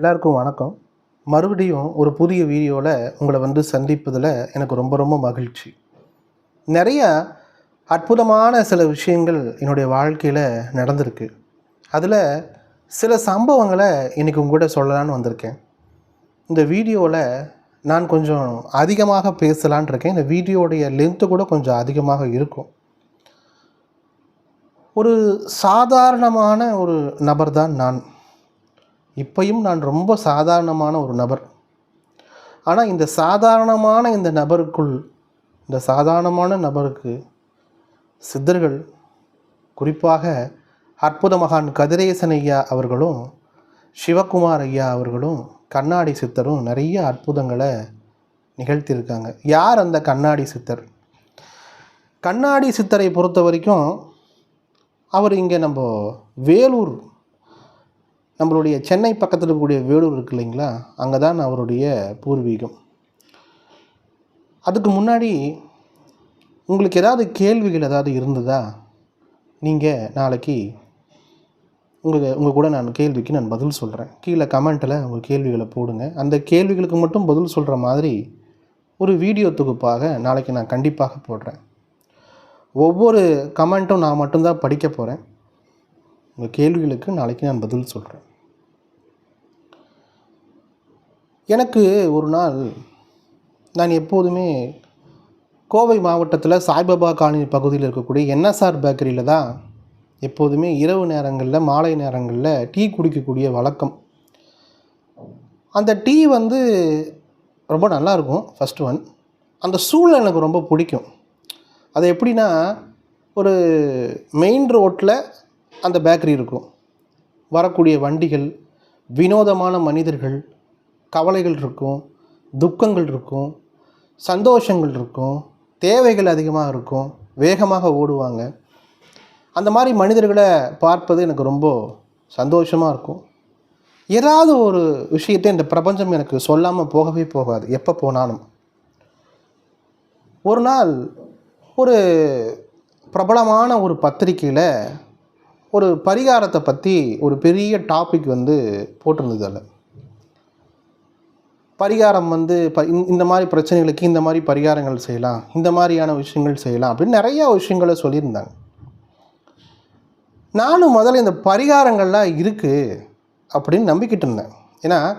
எல்லாருக்கும் வணக்கம். மறுபடியும் ஒரு புதிய வீடியோவில் உங்களை வந்து சந்திப்பதில் எனக்கு ரொம்ப ரொம்ப மகிழ்ச்சி. நிறைய அற்புதமான சில விஷயங்கள் என்னுடைய வாழ்க்கையில் நடந்திருக்கு. அதில் சில சம்பவங்களை இன்றைக்கி உங்கள்கிட்ட சொல்லலான்னு வந்திருக்கேன். இந்த வீடியோவில் நான் கொஞ்சம் அதிகமாக பேசலான் இருக்கேன். இந்த வீடியோடைய லென்த்து கூட கொஞ்சம் அதிகமாக இருக்கும். ஒரு சாதாரணமான ஒரு நபர் தான் நான். இப்பையும் நான் ரொம்ப சாதாரணமான ஒரு நபர். ஆனால் இந்த சாதாரணமான இந்த நபருக்குள் இந்த சாதாரணமான நபருக்கு சித்தர்கள் குறிப்பாக அற்புத மகான் கதிரேசன் ஐயா அவர்களும் சிவகுமார் ஐயா அவர்களும் கண்ணாடி சித்தரும் நிறைய அற்புதங்களை நிகழ்த்தியிருக்காங்க. யார் அந்த கண்ணாடி சித்தர்? கண்ணாடி சித்தரை பொறுத்த வரைக்கும் அவர் இங்கே நம்ம வேலூர் நம்மளுடைய சென்னை பக்கத்தில் இருக்கக்கூடிய வேலூர் இருக்கு இல்லைங்களா? அங்கே தான் அவருடைய பூர்வீகம். அதுக்கு முன்னாடி உங்களுக்கு ஏதாவது கேள்விகள் ஏதாவது இருந்ததா? நீங்கள் நாளைக்கு உங்கள் உங்கள் கூட நான் கேள்விக்கு நான் பதில் சொல்கிறேன் கீழே கமெண்ட்டில் உங்கள் கேள்விகளை போடுங்க. அந்த கேள்விகளுக்கு மட்டும் பதில் சொல்கிற மாதிரி ஒரு வீடியோ தொகுப்பாக நாளைக்கு நான் கண்டிப்பாக போடுறேன். ஒவ்வொரு கமெண்ட்டும் நான் மட்டும்தான் படிக்க போகிறேன் உங்கள் கேள்விகளுக்கு நாளைக்கு நான் பதில் சொல்கிறேன் எனக்கு ஒரு நாள் நான் எப்போதுமே கோவை மாவட்டத்தில் சாய்பாபா காலனி பகுதியில் இருக்கக்கூடிய என்எஸ்ஆர் பேக்கரியில் தான் எப்போதுமே இரவு நேரங்களில் மாலை நேரங்களில் டீ குடிக்கக்கூடிய வழக்கம். அந்த டீ வந்து ரொம்ப நல்லா இருக்கும் ஃபஸ்ட் ஒன் அந்த சூழல் எனக்கு ரொம்ப பிடிக்கும். அது எப்படின்னா ஒரு மெயின் ரோட்டில் அந்த பேக்கரி இருக்கும். வரக்கூடிய வண்டிகள் வினோதமான மனிதர்கள் கவலைகள் இருக்கும் துக்கங்கள் இருக்கும் சந்தோஷங்கள் இருக்கும் தேவைகள் அதிகமாக இருக்கும் வேகமாக ஓடுவாங்க. அந்த மாதிரி மனிதர்களை பார்ப்பது எனக்கு ரொம்ப சந்தோஷமாக இருக்கும். ஏதாவது ஒரு விஷயத்தை இந்த பிரபஞ்சம் எனக்கு சொல்லாமல் போகவே போகாது எப்போ போனாலும். ஒரு நாள் ஒரு பிரபலமான ஒரு பத்திரிக்கையில் ஒரு பரிகாரத்தை பற்றி ஒரு பெரிய டாபிக் வந்து போட்டிருந்தது அதில். பரிகாரம் வந்து ப இந்த- இந்த மாதிரி பிரச்சனைகளுக்கு இந்த மாதிரி பரிகாரங்கள் செய்யலாம் இந்த மாதிரியான விஷயங்கள் செய்யலாம் அப்படின்னு நிறையா விஷயங்களை சொல்லியிருந்தாங்க. நானும் முதல்ல இந்த பரிகாரங்கள்லாம் இருக்குது அப்படின்னு நம்பிக்கிட்டு இருந்தேன். ஏன்னா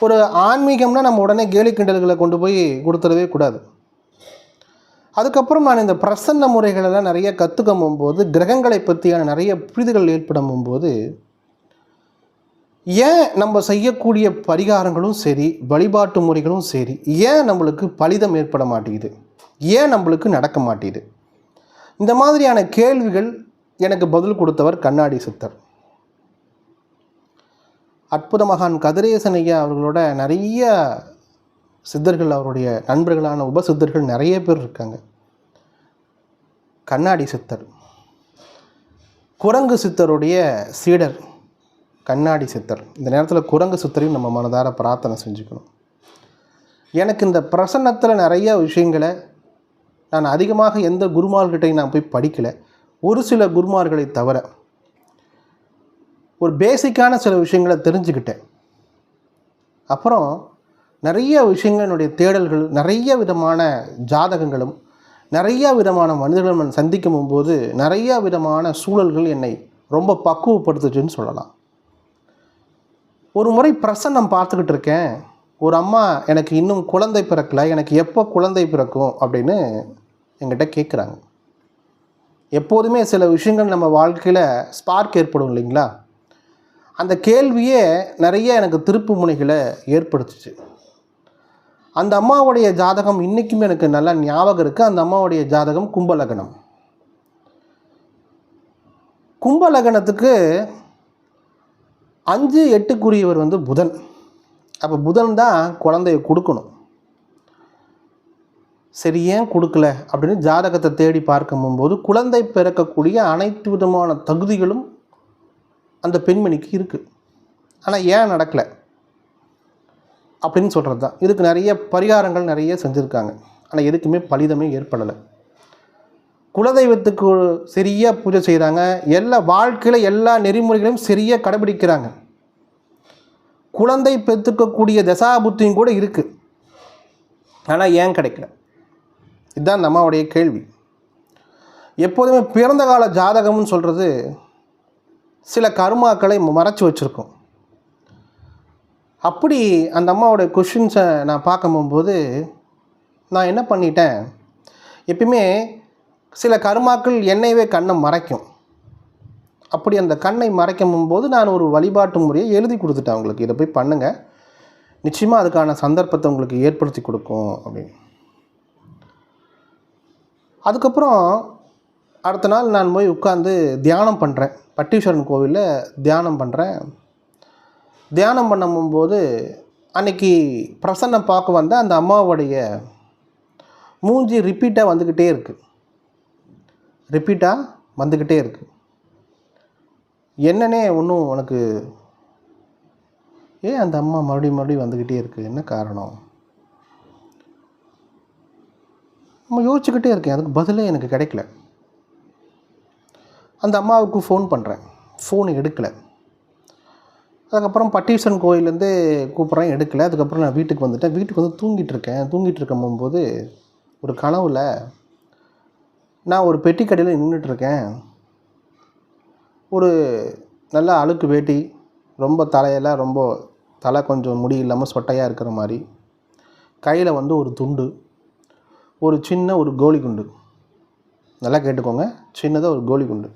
ஒரு ஆன்மீகம்னா நம்ம உடனே கேலி கிண்டல்களை கொண்டு போய் கொடுத்துடவே கூடாது. அதுக்கப்புறம் நான் இந்த பிரசன்ன முறைகளெல்லாம் நிறைய கற்றுக்கும் போது கிரகங்களை பற்றியான நிறைய புரிதல்கள் ஏற்படும் போது ஏன் நம்ம செய்யக்கூடிய பரிகாரங்களும் சரி வழிபாட்டு முறைகளும் சரி ஏன் நம்மளுக்கு பலிதம் ஏற்பட மாட்டேங்குது? ஏன் நம்மளுக்கு நடக்க மாட்டேங்குது? இந்த மாதிரியான கேள்விகள் எனக்கு பதில் கொடுத்தவர் கண்ணாடி சித்தர். அற்புத மகான் கதிரேசன் ஐயா அவர்களோட நிறைய சித்தர்கள் அவருடைய நண்பர்களான உபசித்தர்கள் நிறைய பேர் இருக்காங்க. கண்ணாடி சித்தர். குரங்கு சித்தருடைய சீடர். கண்ணாடி சித்தர். இந்த நேரத்தில் குரங்கு சித்தரையும் நம்ம மனதார பிரார்த்தனை செஞ்சுக்கணும். எனக்கு இந்த பிரசன்னத்தில் நிறைய விஷயங்களை நான் அதிகமாக எந்த குருமார்கிட்டையும் நான் போய் படிக்கலை. ஒரு சில குருமார்களை தவிர ஒரு பேசிக்கான சில விஷயங்களை தெரிஞ்சுக்கிட்டேன். அப்புறம் நிறைய விஷயங்களுடைய தேடல்கள் நிறைய விதமான ஜாதகங்களும் நிறைய விதமான மனிதர்களும் நான் சந்திக்கும் போது நிறைய விதமான சூழல்கள் என்னை ரொம்ப பக்குவப்படுத்துச்சுன்னு சொல்லலாம். ஒரு முறை பிரசன்னம் பார்த்துக்கிட்டு இருக்கேன். ஒரு அம்மா எனக்கு இன்னும் குழந்தை பிறக்கல எனக்கு எப்போ குழந்தை பிறக்கும் அப்படின்னு எங்கிட்ட கேட்குறாங்க எப்போதுமே சில விஷயங்கள் நம்ம வாழ்க்கையில் ஸ்பார்க் ஏற்படும் இல்லைங்களா? அந்த கேள்வியே நிறைய எனக்கு திருப்பு முனைகளை ஏற்படுத்துச்சு. அந்த அம்மாவுடைய ஜாதகம் இன்றைக்குமே எனக்கு நல்லா ஞாபகம் இருக்குது அந்த அம்மாவுடைய ஜாதகம் கும்பலகனம். கும்பலகனத்துக்கு அஞ்சு எட்டுக்குரியவர் வந்து புதன். அப்போ புதன் தான் குழந்தைய கொடுக்கணும். சரி ஏன் கொடுக்கல? அப்படின்னு ஜாதகத்தை தேடி பார்க்கும்போது குழந்தை பிறக்கக்கூடிய அனைத்து விதமான தகுதிகளும் அந்த பெண்மணிக்கு இருக்குது ஆனால் ஏன் நடக்கலை? அப்படின்னு சொல்கிறது தான் இதுக்கு நிறைய பரிகாரங்கள் நிறைய செஞ்சுருக்காங்க. ஆனால் எதுக்குமே பலிதமே ஏற்படலை. குலதெய்வத்துக்கு சரியாக பூஜை செய்கிறாங்க எல்லா வாழ்க்கையில் எல்லா நெறிமுறைகளையும் சரியாக கடைபிடிக்கிறாங்க. குழந்தை பெற்றுக்கக்கூடிய தசாபுத்தியும் கூட இருக்குது ஆனால் ஏன் கிடைக்கல? இதுதான் அந்த கேள்வி. எப்போதுமே பிறந்த கால ஜாதகம்னு சொல்கிறது சில கருமாக்களை மறைச்சி வச்சுருக்கோம். அப்படி அந்த அம்மாவோடைய கொஷின்ஸை நான் பார்க்க போகும்போது நான் என்ன பண்ணிட்டேன்? எப்பயுமே சில கருமாக்கள் என்னையவே கண்ணை மறைக்கும். அப்படி அந்த கண்ணை மறைக்கும் போது நான் ஒரு வழிபாட்டு முறையை எழுதி கொடுத்துட்டேன் அவங்களுக்கு. இதை போய் பண்ணுங்கள் நிச்சயமாக அதுக்கான சந்தர்ப்பத்தை உங்களுக்கு ஏற்படுத்தி கொடுக்கும் அப்படின்னு. அதுக்கப்புறம் அடுத்த நாள் நான் போய் உட்காந்து தியானம் பண்ணுறேன் பட்டீஸ்வரன் கோவிலில் தியானம் பண்ணுறேன் தியானம் பண்ணும்போது அன்னைக்கு பிரசன்னம் பார்க்க வந்த அந்த அம்மாவுடைய மூஞ்சி ரிப்பீட்டாக வந்துக்கிட்டே இருக்குது ரிப்பீட்டாக வந்துக்கிட்டே இருக்குது என்னன்னே ஒன்றும் உனக்கு ஏன் அந்த அம்மா மறுபடியும் மறுபடியும் வந்துக்கிட்டே இருக்குது என்ன காரணம்? நம்ம யோசிச்சுக்கிட்டே இருக்கேன். அதுக்கு பதிலே எனக்கு கிடைக்கல. அந்த அம்மாவுக்கு ஃபோன் பண்ணுறேன் ஃபோன் எடுக்கலை. அதுக்கப்புறம் பட்டீஸ்வரன் கோயிலேருந்து கூப்பிட்றேன் எடுக்கலை. அதுக்கப்புறம் நான் வீட்டுக்கு வந்துட்டேன். வீட்டுக்கு வந்து தூங்கிட்டு இருக்கேன். தூங்கிட்டு இருக்கும் போது ஒரு கனவில் நான் ஒரு பெட்டி கடையில் நின்றுட்டுருக்கேன் ஒரு நல்ல அழுக்கு வேட்டி ரொம்ப தலையெல்லாம் ரொம்ப தலை கொஞ்சம் முடி இல்லாமல் சொட்டையாக இருக்கிற மாதிரி. கையில் வந்து ஒரு துண்டு ஒரு சின்ன ஒரு கோலி குண்டு. நல்லா கேட்டுக்கோங்க சின்னதாக ஒரு கோலி குண்டு.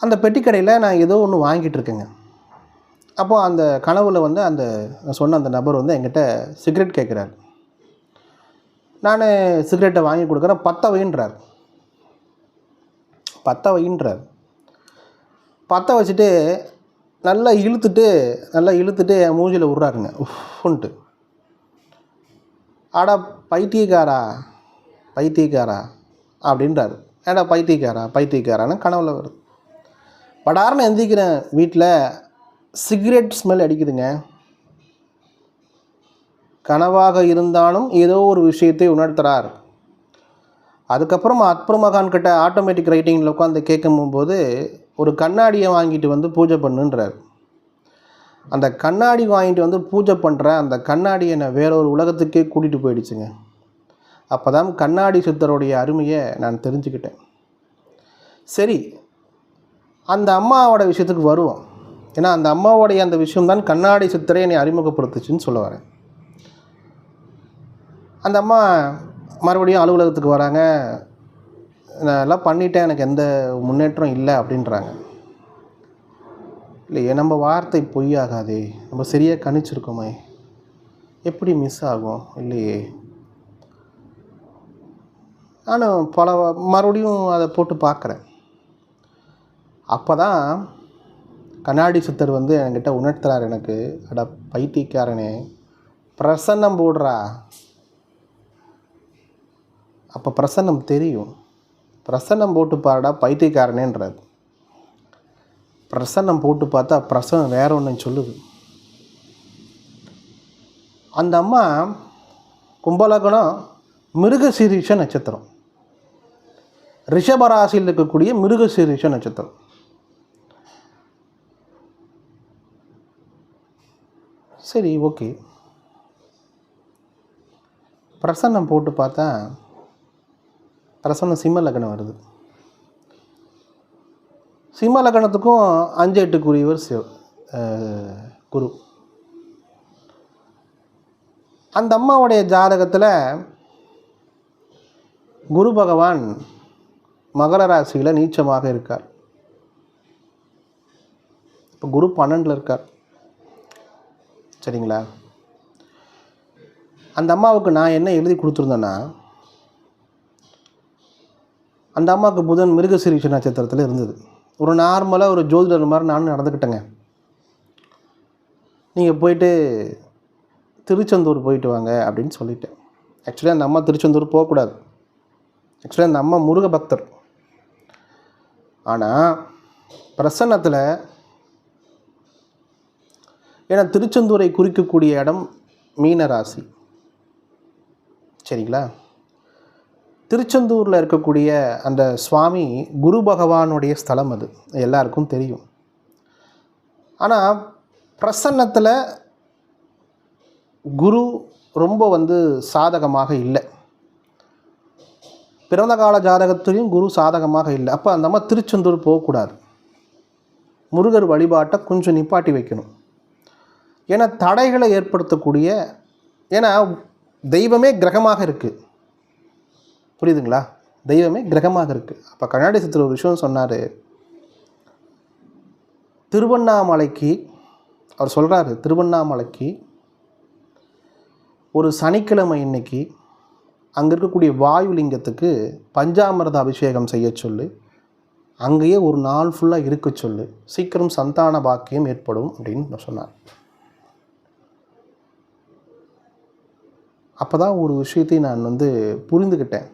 அந்த பெட்டி கடையில் நான் ஏதோ ஒன்று வாங்கிட்டு இருக்கேங்க அப்போது அந்த கனவில் வந்து அந்த சொன்ன அந்த நபர் வந்து என்கிட்ட சிகரெட் கேட்குறாரு நான் சிகரெட்டை வாங்கி கொடுக்குறேன். பத்த வைன்றார் பத்த வைன்றார் பற்ற வச்சுட்டு நல்லா இழுத்துட்டு நல்லா இழுத்துட்டு என் மூஞ்சியில் விட்றாருங்க. உஃப்ன்ட்டு ஆடா பைத்தியக்காரா? பைத்தியக்காரா? அப்படின்றாரு. ஏடா பைத்தியக்காரா? பைத்தியக்காரான்னு கனவுல வருது. படாரணம் எந்திக்கிறேன் வீட்டில். சிகரெட் ஸ்மெல் அடிக்குதுங்க. கனவாக இருந்தாலும் ஏதோ ஒரு விஷயத்தை உணர்த்துறார். அதுக்கப்புறம் அக்பர் மகான் கிட்ட ஆட்டோமேட்டிக் ரைட்டிங்கில் உட்காந்து கேட்கும்போது ஒரு கண்ணாடியை வாங்கிட்டு வந்து பூஜை பண்ணுன்றார். அந்த கண்ணாடி வாங்கிட்டு வந்து பூஜை பண்ணுற அந்த கண்ணாடி என்னை வேற ஒரு உலகத்துக்கே கூட்டிகிட்டு போயிடுச்சுங்க. அப்போ தான் கண்ணாடி சித்தருடைய அருமையை நான் தெரிஞ்சுக்கிட்டேன். சரி அந்த அம்மாவோட விஷயத்துக்கு வருவோம். ஏன்னா அந்த அம்மாவோடைய அந்த விஷயம்தான் கண்ணாடி சித்தரை என்னை அறிமுகப்படுத்துச்சுன்னு சொல்ல வரேன். அந்த அம்மா மறுபடியும் அலுவலகத்துக்கு வராங்க. நான் எல்லாம் பண்ணிட்டேன். எனக்கு எந்த முன்னேற்றம் இல்லை அப்படின்றாங்க. இல்லையே நம்ம வார்த்தை பொய்யாகாதே. நம்ம சரியாக கணிச்சிருக்கோமே. எப்படி மிஸ் ஆகும்? இல்லையே. நானும் பல வ- மறுபடியும் அதை போட்டு பார்க்குறேன். அப்போ தான் கண்ணாடி சித்தர் வந்து என்கிட்ட உணர்த்துறார் எனக்கு. அட பைத்தியக்காரனே பிரசன்னம் போடுறா. அப்போ பிரசன்னம் தெரியும். பிரசன்னம் போட்டு பாருடா பைத்தியக்காரனேன்றார். பிரசன்னம் போட்டு பார்த்தா பிரசன்னம் வேற ஒன்று சொல்லுது. அந்த அம்மா கும்பலகணம் மிருகசீரிஷ நட்சத்திரம். ரிஷபராசியில் இருக்கக்கூடிய மிருகசீரிஷ நட்சத்திரம். சரி ஓகே. பிரசன்னம் போட்டு பார்த்தா பிரசன்னம் சிம்ம லக்னம் வருது. சிம்ம லக்னத்துக்கும் அஞ்சு எட்டுக்குரியவர் சிவ குரு. அந்த அம்மாவுடைய ஜாதகத்தில் குரு பகவான் மகர ராசியில் நீச்சமாக இருக்கார். இப்போ குரு பன்னெண்டில் இருக்கார். சரிங்களா? அந்த அம்மாவுக்கு நான் என்ன எழுதி கொடுத்துருந்தேன்னா அந்த அம்மாவுக்கு புதன் மிருகசிரீஷ நட்சத்திரத்தில் இருந்தது. ஒரு நார்மலாக ஒரு ஜோதிடர் மாதிரி நானும் நடந்துக்கிட்டேங்க நீங்கள் போயிட்டு திருச்செந்தூர் போயிட்டு வாங்க அப்படின்னு சொல்லிட்டேன். ஆக்சுவலி அந்த அம்மா திருச்செந்தூர் போகக்கூடாது. ஆக்சுவலி அந்த அம்மா முருக பக்தர் ஆனால் பிரசன்னத்தில் ஏன்னா திருச்செந்தூரை குறிக்கக்கூடிய இடம் மீன ராசி சரிங்களா? திருச்செந்தூரில் இருக்கக்கூடிய அந்த சுவாமி குரு பகவானுடைய ஸ்தலம் அது. எல்லாருக்கும் தெரியும். ஆனால் பிரசன்னத்தில் குரு ரொம்ப வந்து சாதகமாக இல்லை. பிறந்த கால ஜாதகத்திலையும் குரு சாதகமாக இல்லை. அப்போ அந்த அம்மா திருச்செந்தூர் போகக்கூடாது. முருகர் வழிபாட்டை கொஞ்சம் நிப்பாட்டி வைக்கணும். ஏன்னா தடைகளை ஏற்படுத்தக்கூடிய ஏன்னா தெய்வமே கிரகமாக இருக்குது புரியுதுங்களா? தெய்வமே கிரகமாக இருக்குது அப்போ கண்ணாடி ஒரு விஷயம் சொன்னார். திருவண்ணாமலைக்கு அவர் சொல்கிறாரு திருவண்ணாமலைக்கு ஒரு சனிக்கிழமை இன்னைக்கு அங்கே இருக்கக்கூடிய வாயு லிங்கத்துக்கு அபிஷேகம் செய்ய சொல்லு. அங்கேயே ஒரு நாள் ஃபுல்லாக இருக்க சொல்லு. சீக்கிரம் சந்தான பாக்கியம் ஏற்படும் அப்படின்னு சொன்னார். அப்போ தான் ஒரு விஷயத்தை நான் வந்து புரிந்துக்கிட்டேன்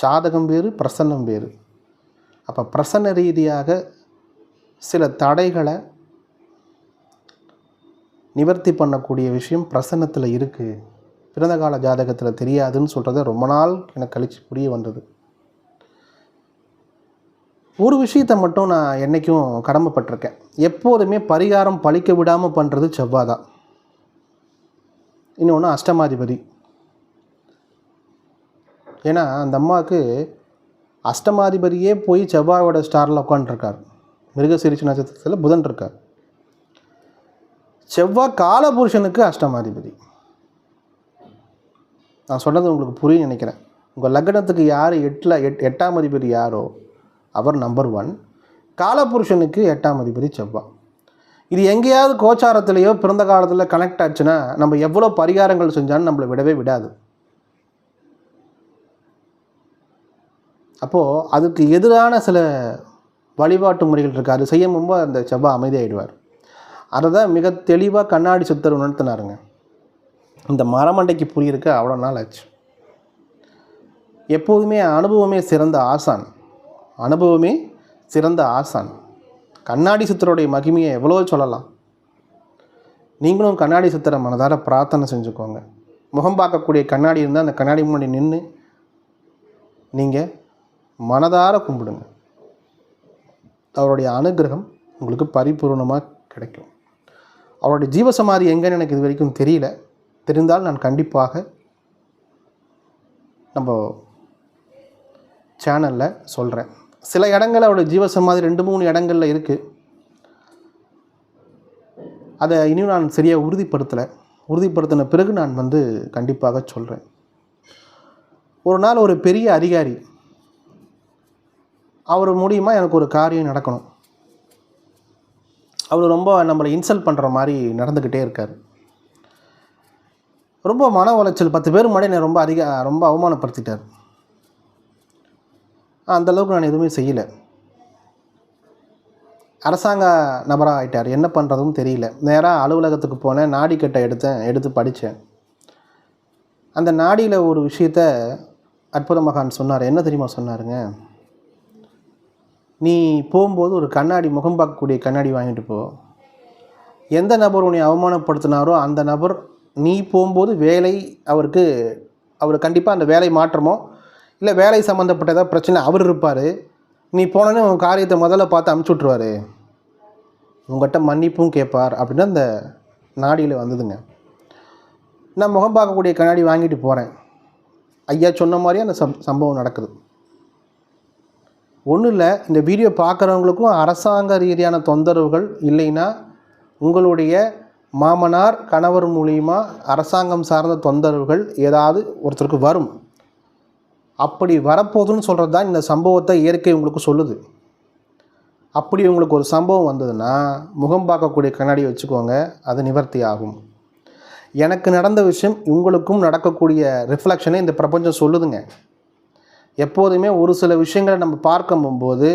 சாதகம் வேறு பிரசன்னம் வேறு. அப்போ பிரசன்ன ரீதியாக சில தடைகளை நிவர்த்தி பண்ணக்கூடிய விஷயம் பிரசன்னத்தில் இருக்குது பிறந்த கால ஜாதகத்தில் தெரியாதுன்னு சொல்கிறத ரொம்ப நாள் எனக்கு கழிச்சு புரிய வந்தது. ஒரு விஷயத்தை மட்டும் நான் என்றைக்கும் கடமைப்பட்டிருக்கேன். எப்போதுமே பரிகாரம் பழிக்க விடாமல் பண்ணுறது செவ்வாய் தான் இன்னொன்று அஷ்டமாதிபதி. ஏன்னா அந்த அம்மாவுக்கு அஷ்டமாதிபதியே போய் செவ்வாயோட ஸ்டாரில் உட்காந்துருக்கார். மிருகசிரிச்சு நட்சத்திரத்தில் புதன் இருக்கார். செவ்வாய் காலபுருஷனுக்கு அஷ்டமாதிபதி. நான் சொன்னது உங்களுக்கு புரியும் நினைக்கிறேன். உங்கள் லக்னத்துக்கு யார் எட்டில் எட் எட்டாம் அதிபதி யாரோ அவர் நம்பர் ஒன் காலபுருஷனுக்கு எட்டாம் அதிபதி செவ்வாய். இது எங்கேயாவது கோச்சாரத்திலேயோ பிறந்த காலத்தில் கனெக்ட் ஆச்சுன்னா நம்ம எவ்வளோ பரிகாரங்கள் செஞ்சாலும் நம்மளை விடவே விடாது. அப்போது அதுக்கு எதிரான சில வழிபாட்டு முறைகள் இருக்குது அது செய்யும் போது அந்த செவ்வாய் அமைதியாகிடுவார் அதை தான் மிக தெளிவாக கண்ணாடி சுத்தர் உணர்த்தினாருங்க. இந்த மரமண்டைக்கு புரியிருக்கு அவ்வளோ நாள் ஆச்சு. எப்போதுமே அனுபவமே சிறந்த ஆசான். அனுபவமே சிறந்த ஆசான். கண்ணாடி சித்தருடைய மகிமையை எவ்வளோ சொல்லலாம். நீங்களும் கண்ணாடி சித்தரை மனதார பிரார்த்தனை செஞ்சுக்கோங்க. முகம் பார்க்கக்கூடிய கண்ணாடி இருந்தால் அந்த கண்ணாடி முன்னாடி நின்று நீங்கள் மனதார கும்பிடுங்க. அவருடைய அனுகிரகம் உங்களுக்கு பரிபூர்ணமாக கிடைக்கும். அவருடைய ஜீவசமாதி எங்கன்னு எனக்கு இது வரைக்கும் தெரியல. தெரிந்தால் நான் கண்டிப்பாக நம்ம சேனலில் சொல்கிறேன் சில இடங்கள் அவருடைய ஜீவசமாதி ரெண்டு மூணு இடங்களில் இருக்குது அதை இனியும் நான் சரியாக உறுதிப்படுத்தலை. உறுதிப்படுத்தின பிறகு நான் வந்து கண்டிப்பாக சொல்கிறேன் ஒரு நாள் ஒரு பெரிய அதிகாரி அவர் மூலியமாக எனக்கு ஒரு காரியம் நடக்கணும். அவர் ரொம்ப நம்மளை இன்சல்ட் பண்ணுற மாதிரி நடந்துக்கிட்டே இருக்கார். ரொம்ப மன உளைச்சல். பத்து பேர் முன்னாடி என்னை ரொம்ப அதிக ரொம்ப அவமானப்படுத்திட்டார். அந்த அளவுக்கு நான் எதுவுமே செய்யலை. அரசாங்க நபராக ஆயிட்டார் என்ன பண்ணுறதும் தெரியல. நேராக அலுவலகத்துக்கு போனேன். நாடிக்கட்டை எடுத்தேன். எடுத்து படித்தேன் அந்த நாடியில் ஒரு விஷயத்த அற்புத மகான் சொன்னார். என்ன தெரியுமா சொன்னாருங்க? நீ போகும்போது ஒரு கண்ணாடி முகம் பார்க்கக்கூடிய கண்ணாடி வாங்கிட்டு போ. எந்த நபர் உன்னை அவமானப்படுத்தினாரோ அந்த நபர் நீ போகும்போது வேலை அவருக்கு அவர் கண்டிப்பாக அந்த வேலை மாற்றமோ இல்லை வேலை சம்மந்தப்பட்ட ஏதாவது பிரச்சனை அவர் இருப்பார் நீ போனோன்னே உன் காரியத்தை முதல்ல பார்த்து அமுச்சு விட்ருவாரு உங்கள்கிட்ட மன்னிப்பும் கேட்பார் அப்படின்னு அந்த நாடியில் வந்ததுங்க. நான் முகம் பார்க்கக்கூடிய கண்ணாடி வாங்கிட்டு போகிறேன் ஐயா சொன்ன மாதிரியே அந்த சம் சம்பவம் நடக்குது. ஒன்றும் இல்லை இந்த வீடியோ பார்க்குறவங்களுக்கும் அரசாங்க ரீதியான தொந்தரவுகள் இல்லைன்னா உங்களுடைய மாமனார் கணவர் மூலியமாக அரசாங்கம் சார்ந்த தொந்தரவுகள் ஏதாவது ஒருத்தருக்கு வரும். அப்படி வரப்போகுதுன்னு சொல்கிறது தான் இந்த சம்பவத்தை இயற்கை உங்களுக்கு சொல்லுது. அப்படி உங்களுக்கு ஒரு சம்பவம் வந்ததுன்னா முகம் பார்க்கக்கூடிய கண்ணாடி வச்சுக்கோங்க அது நிவர்த்தி ஆகும். எனக்கு நடந்த விஷயம் உங்களுக்கும் நடக்கக்கூடிய ரிஃப்ளெக்ஷனை இந்த பிரபஞ்சம் சொல்லுதுங்க. எப்போதுமே ஒரு சில விஷயங்களை நம்ம பார்க்கும்போது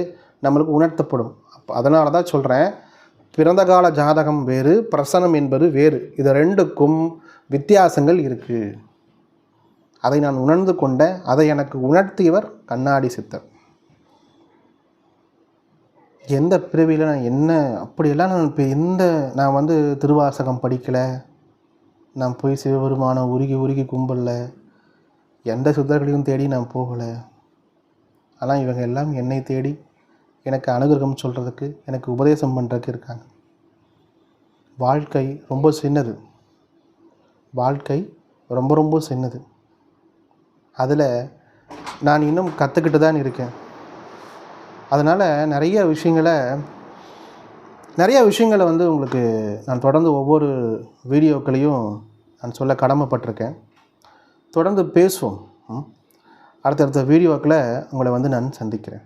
நம்மளுக்கு உணர்த்தப்படும். அப்போ அதனால தான் சொல்கிறேன் பிறந்த கால ஜாதகம் வேறு பிரசனம் என்பது வேறு. இது ரெண்டுக்கும் வித்தியாசங்கள் இருக்குது அதை நான் உணர்ந்து கொண்டேன் அதை எனக்கு உணர்த்தியவர் கண்ணாடி சித்தர். எந்த பிறவியில் நான் என்ன அப்படியெல்லாம் நான் இப்போ எந்த நான் வந்து திருவாசகம் படிக்கலை நான் போய் சிவபெருமானை உருகி உருகி கும்பல எந்த சித்தர்களையும் தேடி நான் போகலை. ஆனால் இவங்க எல்லாம் என்னை தேடி எனக்கு அனுகிரகம் சொல்கிறதுக்கு எனக்கு உபதேசம் பண்ணுறதுக்கு இருக்காங்க. வாழ்க்கை ரொம்ப சின்னது. வாழ்க்கை ரொம்ப ரொம்ப சின்னது. அதில் நான் இன்னும் கற்றுக்கிட்டு தான் இருக்கேன். அதனால் நிறைய விஷயங்களை நிறைய விஷயங்களை வந்து உங்களுக்கு நான் தொடர்ந்து ஒவ்வொரு வீடியோக்களையும் நான் சொல்ல கடமைப்பட்டிருக்கேன். தொடர்ந்து பேசுவோம். ம்? அடுத்தடுத்த வீடியோக்களை உங்களை வந்து நான் சந்திக்கிறேன்.